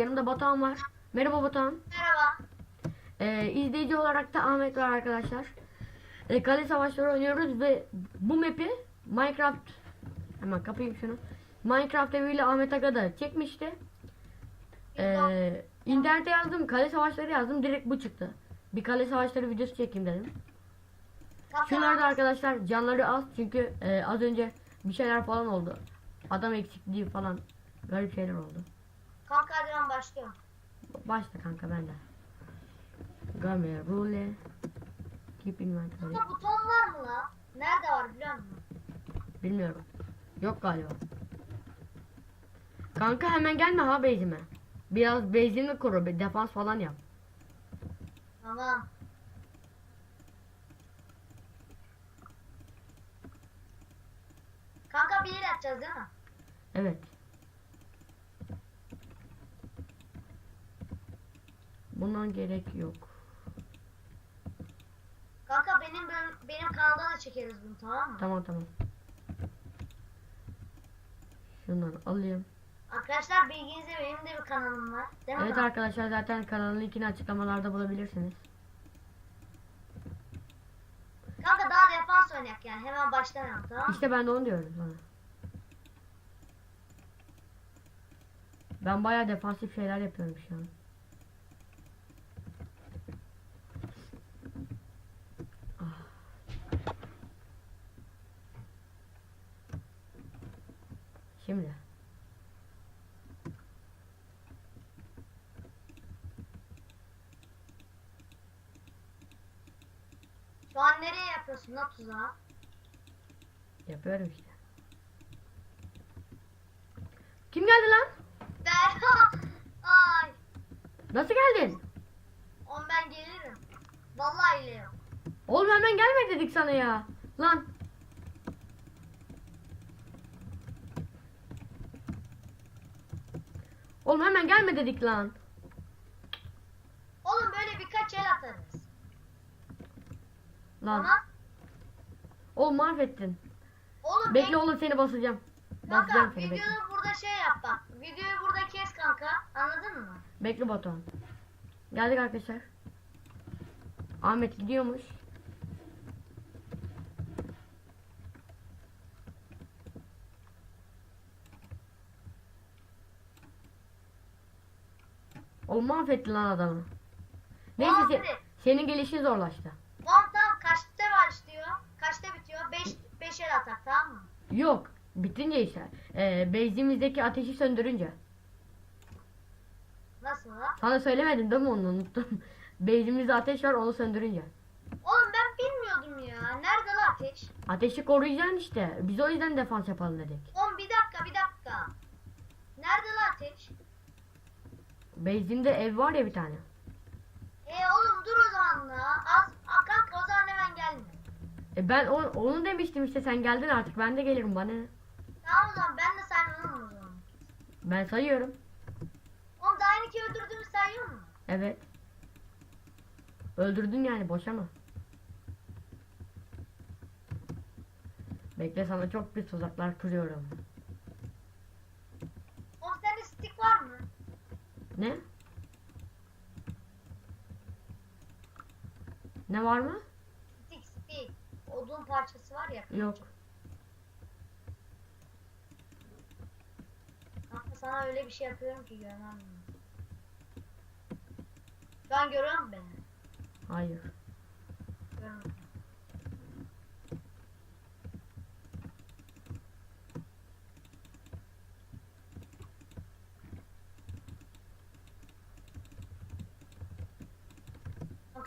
Yanımda Batuhan var. Merhaba Batuhan. Merhaba. Ee, izleyici olarak da Ahmet var arkadaşlar. Ee, kale savaşları oynuyoruz ve bu map'i Minecraft hemen kapayım şunu. Minecraft eviyle Ahmet Aga da çekmişti. Ee, internete yazdım kale savaşları yazdım direkt bu çıktı. Bir kale savaşları videosu çekeyim dedim. Şunlar da arkadaşlar canları az çünkü e, az önce bir şeyler falan oldu. Adam eksikliği falan garip şeyler oldu. Kanka hadi ben başlıyorum. Başla kanka ben de. Game rule. Keep inventory. Burada buton var mı la? Nerede var biliyor musun? Bilmiyorum. Yok galiba. Kanka hemen gelme ha base'ime. Biraz base'ini koru. bir Defans falan yap. Tamam. Kanka bir yer atacağız değil mi? Evet. Bundan gerek yok. Kanka benim benim, benim kanalda da çekeriz bunu tamam mı? Tamam tamam. Şunları alayım. Arkadaşlar bilginize benim de bir kanalım var. Değil mi? Evet kanka? arkadaşlar zaten kanalın linkini açıklamalarda bulabilirsiniz. Kanka daha defans oynayak yani hemen başlamayalım tamam mı? İşte ben de onu diyorum sana. Ben bayağı defansif şeyler yapıyorum şu an. Şimdi. Şu an nereye yapıyorsun lan tuzağı? Yapıyorum işte. Kim geldi lan? Ben Ay. Nasıl geldin? On ben gelirim. Vallahi gelirim. Oğlum hemen gelme dedik sana ya. Lan. Oğlum hemen gelme dedik lan. Oğlum böyle birkaç el atarız. Lan. Ama Oğlum mahvettin. oğlum Bekle bek- oğlum seni basacağım. Basacağım Kanka seni bekle. videoyu burada şey yap bak. Videoyu burada kes kanka. Anladın mı? Bekle Batuhan. Geldik arkadaşlar. Ahmet gidiyormuş. Oğlum mahvettin lan adamı. Neyse se- Mahvetti. senin gelişin zorlaştı. Tamam tamam kaçta başlıyor? Kaçta bitiyor? 5 5 el atak tamam mı? Yok. Bitince işte. Ee, base'imizdeki ateşi söndürünce. Nasıl? Sana söylemedim değil mi onu unuttum. Base'imizde ateş var onu söndürünce. Oğlum ben bilmiyordum ya. Nerede la ateş? Ateşi koruyacaksın işte. Biz o yüzden defans yapalım dedik. Oğlum bir dakika bir dakika. Nerede la ateş? Base'imde ev var ya bir tane. E oğlum dur o zaman la. Az a, kanka o zaman hemen gelme. E ben o- onu demiştim işte sen geldin artık ben de gelirim bana. Tamam o zaman ben de saymıyorum o zaman. Ben sayıyorum. Oğlum daha yeni ki öldürdüğümü sayıyor mu? Evet. Öldürdün yani boşa mı? Bekle sana çok bir tuzaklar kuruyorum. Oğlum sende stick var mı? Ne? Ne var mı? Stick stick. Odun parçası var ya. Yok. Kanka sana öyle bir şey yapıyorum ki görmem. Şu an görüyor musun beni? Hayır. Görmüyorum.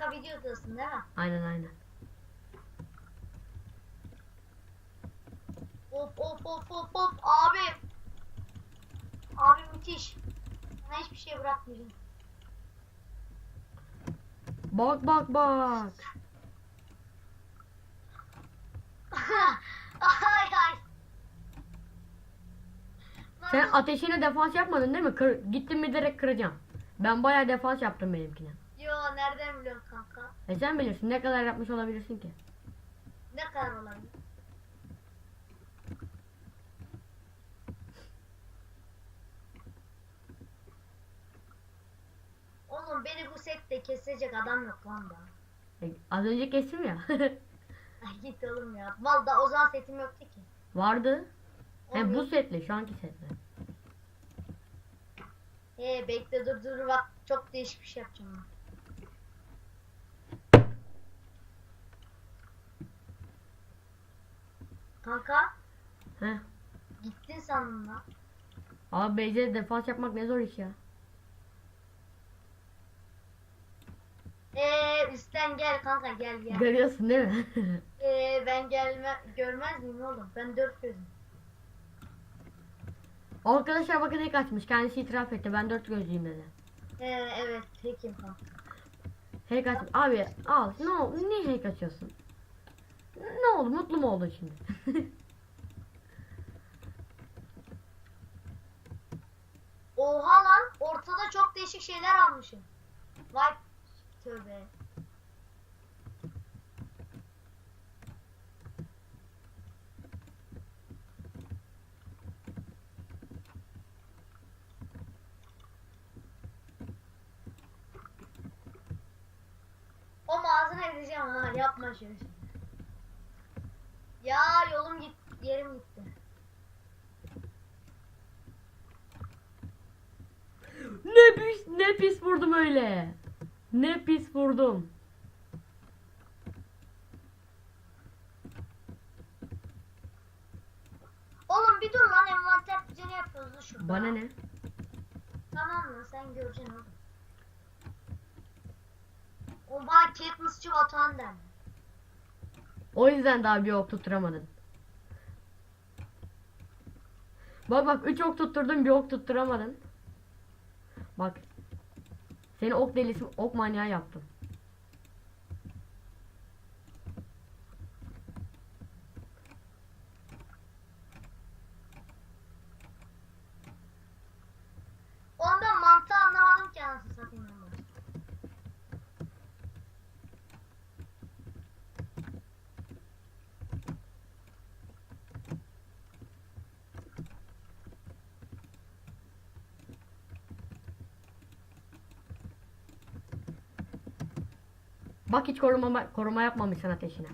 Kanka videodasın değil mi? Aynen aynen. Hop hop hop hop hop abi. Abi müthiş. Sana hiçbir şey bırakmayacağım. Bak bak bak. ay ay. Sen ateşine defans yapmadın değil mi? Kır, gittin mi direkt kıracağım. Ben bayağı defans yaptım benimkine. Yo nereden biliyorsun kanka? E sen bilirsin ne kadar yapmış olabilirsin ki? Ne kadar olabilir? Oğlum beni bu sette kesecek adam yok lan da. E, Az önce kestim ya. Ay git oğlum ya. Vallahi o zaman setim yoktu ki. Vardı. He bu setle şu anki setle. Ee, bekle dur dur bak çok değişik bir şey yapacağım ben. Kanka He. gittin sandım lan. Abi BC defans yapmak ne zor iş ya. Ee, üstten gel kanka gel gel. Görüyorsun değil mi? Ee, ben gelme görmez miyim oğlum? Ben dört gözüm. Arkadaşlar bakın ne kaçmış. Kendisi itiraf etti. Ben dört gözlüyüm dedi. Ee, evet pekim kanka. Hack aç. Abi al. Ne oldu? Niye hack açıyorsun? Ne oldu? Mutlu mu oldun şimdi? Oha lan ortada çok değişik şeyler almışım. Vay tövbe. O ağzına edeceğim ha yapma şöyle. Ya yolum git yerim gitti. ne pis ne pis vurdum öyle. Ne pis vurdum. Oğlum bir dur lan envanter düzeni yapıyoruz da şurada. Bana ne? Tamam mı sen göreceksin oğlum. O bana Katniss'çı Batuhan der. O yüzden daha bir ok tutturamadın. Bak bak 3 ok tutturdun bir ok tutturamadın. Bak. Seni ok delisi ok manyağı yaptım. Ondan mantığı anlamadım ki anasını satayım ben bunu. Bak hiç koruma koruma yapmamışsın ateşine.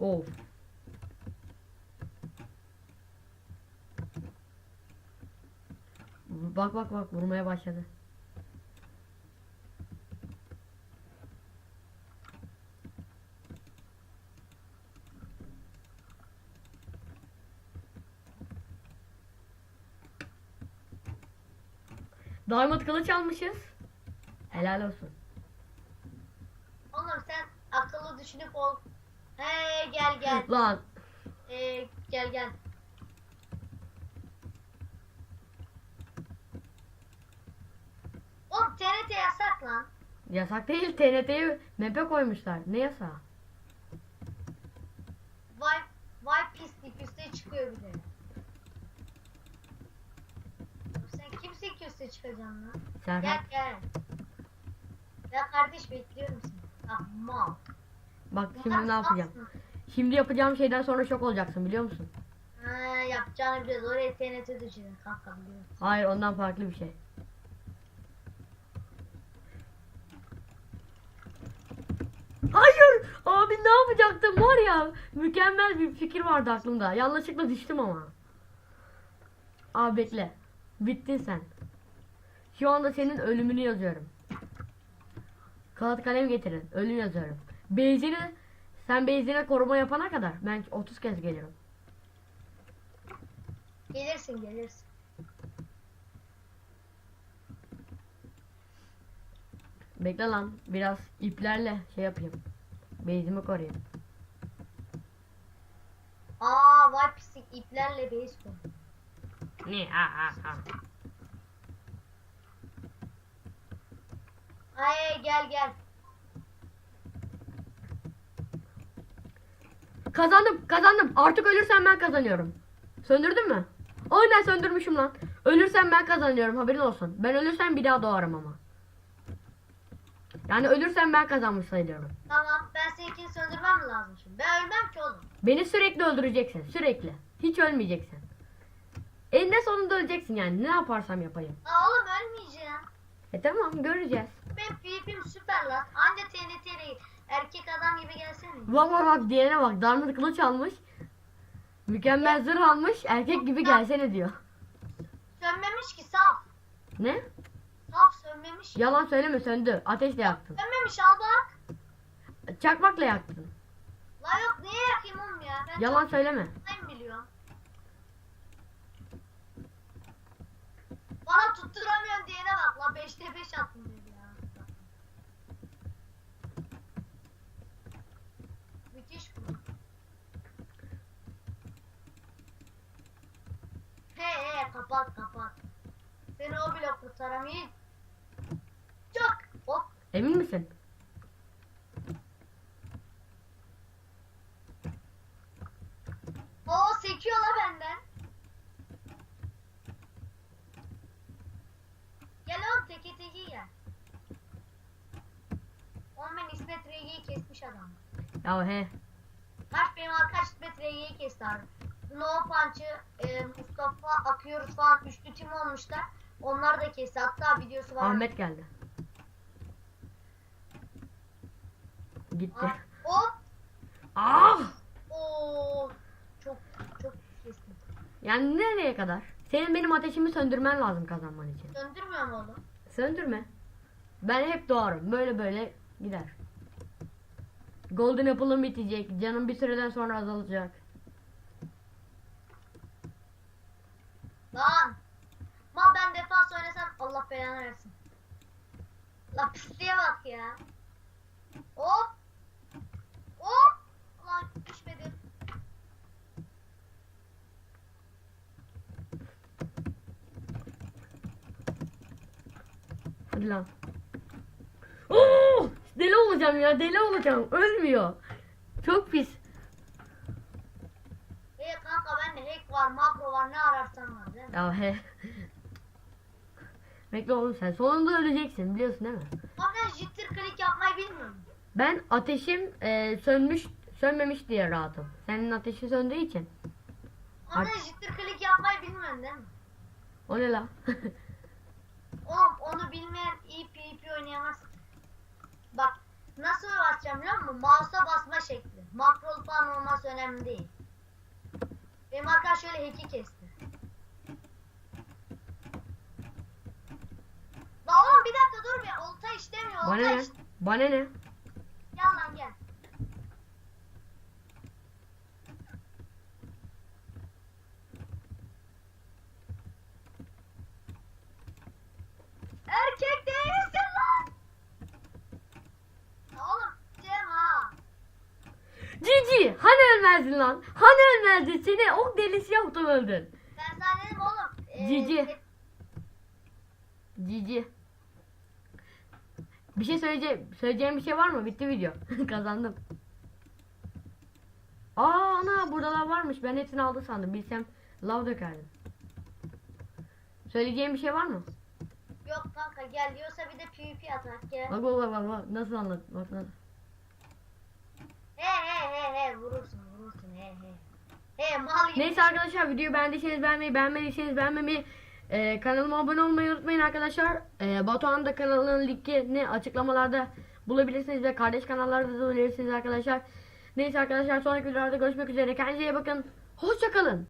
Of. Bak bak bak vurmaya başladı. Diamond kılıç almışız. Helal olsun. Oğlum sen akıllı düşünüp ol. Hey gel gel. Lan Ee, gel gel. Oğlum TRT yasak lan. yasak değil TNT'yi map'e koymuşlar. Ne yasağı? Vay vay pislik üste çıkıyor bir de. Sen kimsin ki üste çıkacaksın lan? Gel Serhat. gel. Ya kardeş bekliyorum seni. Ah mal. Bak şimdi ne yapacağım? Şimdi yapacağım şeyden sonra şok olacaksın biliyor musun? Ha, yapacağını biliyoruz. Oraya TNT düşürdün kanka biliyorum. Hayır ondan farklı bir şey. Hayır! Abi ne yapacaktım var ya mükemmel bir fikir vardı aklımda. Yanlışlıkla düştüm ama. Abi bekle. Bittin sen. Şu anda senin ölümünü yazıyorum. Kağıt kalem getirin. Ölüm yazıyorum. Beyzini sen Beyzine koruma yapana kadar ben 30 kez gelirim. Gelirsin gelirsin. Bekle lan. Biraz iplerle şey yapayım. Beyzimi koruyayım. Aa vay pislik iplerle beyiz koy. Ne? Ha ha ha. Ay gel gel. Kazandım, kazandım. Artık ölürsem ben kazanıyorum. Söndürdün mü? Aynen söndürmüşüm lan. Ölürsem ben kazanıyorum haberin olsun. Ben ölürsem bir daha doğarım ama. Yani ölürsen ben kazanmış sayılıyorum. Tamam ben seninkini söndürmem mi lazım şimdi? Ben ölmem ki oğlum. Beni sürekli öldüreceksin. Sürekli. Hiç ölmeyeceksin. Eninde sonunda öleceksin yani. Ne yaparsam yapayım. Aa oğlum ölmeyeceğim. E tamam göreceğiz. Benim PvP'm süper lan. Anca TNT'li erkek adam gibi gelsene. Bak bak bak diğerine bak. Diamond kılıç almış. Mükemmel zırh almış. Erkek gibi gelsene diyor. Sönmemiş ki saf. Ne? Saf sönmemiş. Yalan söyleme söndü. Ateşle yaktın. Sönmemiş al bak. Çakmakla yaktın. La yok niye yakayım oğlum ya? Ben Yalan söyleme. Ben biliyorum. Bana tutturamıyorsun diyene bak la 5'te 5 attım dedi ya. Müthiş bu. He he kapat kapat. Seni o bile kurtaramayız. Çok. Hop. Emin misin? O sekiyor la benden. Gel oğlum teke teke gel. Oğlum ben İsmet Regi'yi kesmiş adam. Ya he. Kaç benim arkadaş İsmet Regi'yi kesti abi. No Punch'ı, Mustafa Akıyoruz falan üçlü tim olmuşlar. Onlar da kesti. Hatta videosu var. Ahmet geldi. Gitti. Ah, Hop. Ah! Oo. Çok çok kestim. Yani nereye kadar? Senin benim ateşimi söndürmen lazım kazanman için. Söndürmüyor mu oğlum? Söndürme. Ben hep doğarım. Böyle böyle gider. Golden Apple'ın bitecek. Canım bir süreden sonra azalacak. Lan! Mal ben defans oynasam Allah belanı versin. La pisliğe bak ya. Hop! Hop! Lan düşmedim. Hadi lan. Oo! Deli olacağım ya. Deli olacağım. Ölmüyor. Çok pis. Hey kanka bende hack var, makro var, ne ararsan var değil mi? Ya he. Bekle oğlum sen. Sonunda öleceksin. Biliyorsun değil mi? Ben jitter click yapmayı bilmiyorum. Ben ateşim e, sönmüş sönmemiş diye rahatım. Senin ateşi söndüğü için. Ama Ar- jitter click yapmayı bilmiyorum değil mi? O ne la? Oğlum onu bilmeyen iyi PvP oynayamaz. Bak nasıl basacağım biliyor musun? Mouse'a basma şekli. Makrolu falan olması önemli değil. Benim arkadaş şöyle hack'i kesti. La oğlum bir dakika dur bir. Olta işlemiyor. Olta Bana ne? iş... Bana ne? Gel lan gel. Erkek değilsin lan. Ya Oğlum Cem ha. Cici! Hani ölmezdin lan? Hani ölmezdin? Seni ok delisi yaptım öldün. Ben sana dedim oğlum. e, Cici. Cici. Bir şey söyleyeceğim, söyleyeceğim bir şey var mı? Bitti video. Kazandım. Aa ana burada lav varmış. Ben hepsini aldı sandım. Bilsem lav dökerdim. Söyleyeceğim bir şey var mı? Yok kanka gel diyorsa bir de PvP atak gel. Bak bak bak. Nasıl anlat? Bak, bak. He he he he vurursun vurursun he he. He mal gibi. Neyse arkadaşlar videoyu beğendiyseniz beğenmeyi, beğenmediyseniz beğenmemeyi, e, kanalıma abone olmayı unutmayın arkadaşlar. E, Batuhan da kanalının linkini açıklamalarda bulabilirsiniz ve kardeş kanallarda da bulabilirsiniz arkadaşlar. Neyse arkadaşlar sonraki videolarda görüşmek üzere. Kendinize iyi bakın. Hoşçakalın.